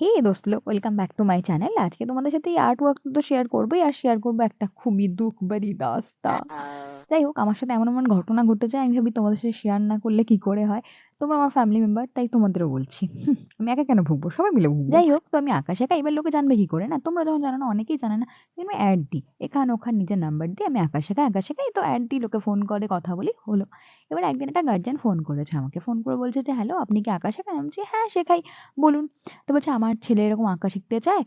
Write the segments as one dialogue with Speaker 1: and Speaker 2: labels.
Speaker 1: Hey দোস্তলো welcome back to my channel আজকে তোমাদের সাথে এই আর্ট ওয়ার্ক তো শেয়ার করবোই আর শেয়ার করব একটা খুবই দুঃখ বাড়ি দাস্তা যাই হোক আমার সাথে এমন এমন ঘটনা ঘটেছে আমি ভাবি তোমাদের সাথে শেয়ার না করলে কি করে হয়? তোমরা আমার ফ্যামিলি মেম্বার তাই তোমাদেরও বলছি। আমি একা কেন ভুগবো? সবাই মিলে ভুগবো। যাই হোক, তো আমি আকাশ একা, এবার লোকে জানবে কি করে, না? তোমরা যখন জানো না, অনেকেই জানে না আমি অ্যাড দিই। এখান, ওখান, নিজের নাম্বার দিই আমি আকাশ একা আকাশ একা তো অ্যাড দিই, লোকে ফোন করে, কথা বলি, হলো। এবার একদিন একটা গার্জিয়ান ফোন করেছে আমাকে ফোন করে বলছে যে হ্যালো আপনি কি আঁকা শেখান আমি বলছি হ্যাঁ শেখাই, বলুন। তো বলছে, আমার ছেলে এরকম আঁকা শিখতে চায়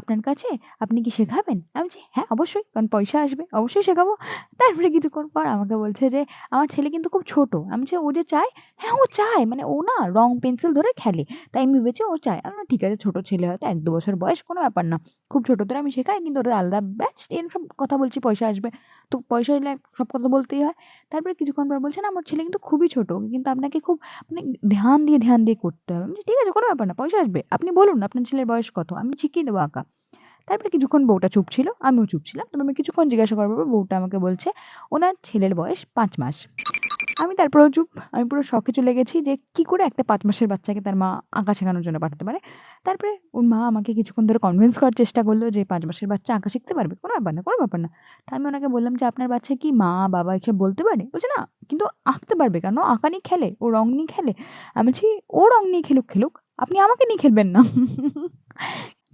Speaker 1: আপনার কাছে, আপনি কি শেখাবেন? আমি বলছি হ্যাঁ অবশ্যই, কারণ পয়সা আসবে, অবশ্যই শেখাবো। তারপরে কিছুক্ষণ পর আমাকে বলছে যে, আমার ছেলে কিন্তু খুব ছোট। আমি বলছি, ও যে চায়? হ্যাঁ ও চায়। মানে ও না রং পেন্সিল ধরে খেলে। তাই আমি ভেবেছি ও চায়। বললাম, ঠিক আছে ছোট ছেলে হয়তো এক দু বছর বয়স কোনো ব্যাপার না। খুব ছোট ধরে আমি শেখাই কিন্তু ওটা আলাদা ব্যাচ এরকম কথা বলছি পয়সা আসবে। তো পয়সা এলে সব কথা বলতেই হয়। তারপরে কিছুক্ষণ পর বলছে না আমার ছেলে কিন্তু খুবই ছোট কিন্তু আপনাকে খুব মানে ধ্যান দিয়ে ধ্যান দিয়ে করতে হবে। আমি ঠিক আছে কোনো ব্যাপার না পয়সা আসবে। আপনি বলুন আপনার ছেলের বয়স কত? আমি শিখিয়ে দেবো আঁকা। তারপরে কিছুক্ষণ বউটা চুপ ছিল আমিও চুপ ছিলাম। তবে আমি কিছুক্ষণ জিজ্ঞাসা করার পর বউটা আমাকে বলছে ওনার ছেলের বয়স পাঁচ মাস। আমি তারপরেও চুপ, আমি পুরো শখে চলে গেছি যে কি করে একটা পাঁচ মাসের বাচ্চাকে তার মা আঁকা শেখানোর জন্য পাঠাতে পারে। তারপরে ওর মা আমাকে কিছুক্ষণ ধরে কনভিন্স করার চেষ্টা করল যে পাঁচ মাসের বাচ্চা আঁকা শিখতে পারবে। কোনো ব্যাপার না, কোনো ব্যাপার না। তা আমি ওনাকে বললাম যে, আপনার বাচ্চা কি মা, বাবা এসব বলতে পারে? বলছে, না, কিন্তু আঁকতে পারবে কেন? আঁকা নিয়ে খেলে, ও রং নিয়ে খেলে। আমি বলছি, ও রং নিয়ে খেলুক খেলুক। আপনি আমাকে নিয়ে খেলবেন না।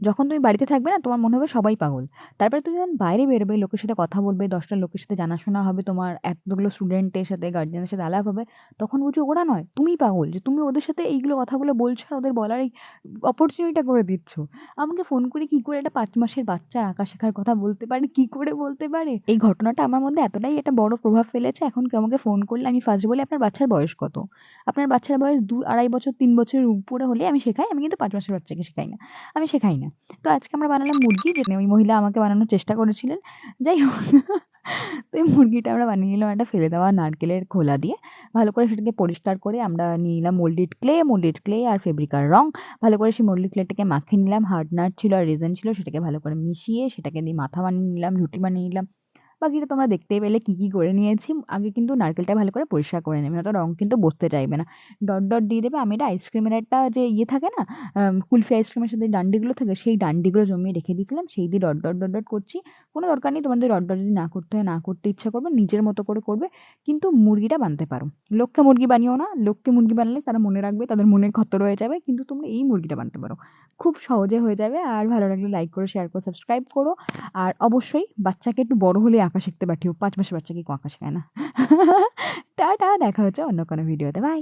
Speaker 1: যখন তুমি বাড়িতে থাকবে না, তোমার মনে হবে সবাই পাগল। তারপরে তুমি যখন বাইরে বেরোবে, লোকের সাথে কথা বলবে, দশটা লোকের সাথে জানাশোনা হবে, তোমার এতগুলো স্টুডেন্টের সাথে গার্জিয়ানের সাথে আলাপ হবে, তখন বুঝি ওরা নয় তুমি পাগল যে তুমি ওদের সাথে এইগুলো কথাগুলো বলছো আর ওদের বলার এই অপরচুনিটিটা করে দিচ্ছ। আমাকে ফোন করে কি করে একটা পাঁচ মাসের বাচ্চা আঁকা শেখার কথা বলতে পারে, কি করে বলতে পারে? এই ঘটনাটা আমার মধ্যে এতটাই একটা বড় প্রভাব ফেলেছে, এখন কেউ আমাকে ফোন করলে আমি ফার্স্ট বলি আপনার বাচ্চার বয়স কত? আপনার বাচ্চার বয়স দু আড়াই বছর, তিন বছরের উপরে হলে আমি শেখাই, আমি কিন্তু পাঁচ মাসের বাচ্চাকে শেখাই না, আমি শেখাই না। তো আজকে আমরা বানালাম মুরগি যেটা ওই মহিলা আমাকে বানানোর চেষ্টা করেছিলেন। যাই হোক, তো এই মুরগিটা আমরা বানিয়ে নিলাম একটা ফেলে দেওয়া নারকেলের খোলা দিয়ে। ভালো করে সেটাকে পরিষ্কার করে আমরা নিয়ে নিলাম মোল্ডেড ক্লে মোল্ডেড ক্লে আর ফেব্রিকার রং। ভালো করে সেই মোল্ডেড ক্লেটাকে মাখিয়ে নিলাম হার্ড নাট ছিল আর রেজেন ছিল, সেটাকে ভালো করে মিশিয়ে সেটাকে দিয়ে মাথা বানিয়ে নিলাম, রুটি বানিয়ে নিলাম। বাকিটা তোমরা দেখতেই পেলে কী কী করে নিয়েছি, আগে কিন্তু নারকেলটা ভালো করে পরিষ্কার করে নেবে, নয়তো রং কিন্তু বসতে চাইবে না। ডট ডট দিয়ে দেবে, আমি এটা আইসক্রিমের একটা যে ইয়ে থাকে না কুলফি আইসক্রিমের সাথে ডান্ডিগুলো থাকে, সেই ডান্ডিগুলো জমিয়ে রেখে দিয়েছিলাম, সেই দিয়ে ডট ডট ডট ডট করছি। কোনো দরকার নেই, তোমাদের ডট ডট যদি না করতে হয়, না করতে ইচ্ছা করবে, নিজের মতো করে করবে, কিন্তু মুরগিটা বানাতে পারো। লোককে মুরগি বানিও না লোককে মুরগি বানালে তারা মনে রাখবে, তাদের মনে ক্ষত রয়ে যাবে, কিন্তু তোমরা এই মুরগিটা বানাতে পারো। খুব সহজে হয়ে যাবে, আর ভালো লাগলে লাইক করো শেয়ার করো সাবস্ক্রাইব করো। আর অবশ্যই বাচ্চাকে একটু বড় হলে আঁকা শিখতে পাঠিও পাঁচ মাসের বাচ্চাকে কেউ আঁকা শেখায় না। টাটা, দেখা হচ্ছে অন্য কোনো ভিডিওতে বাই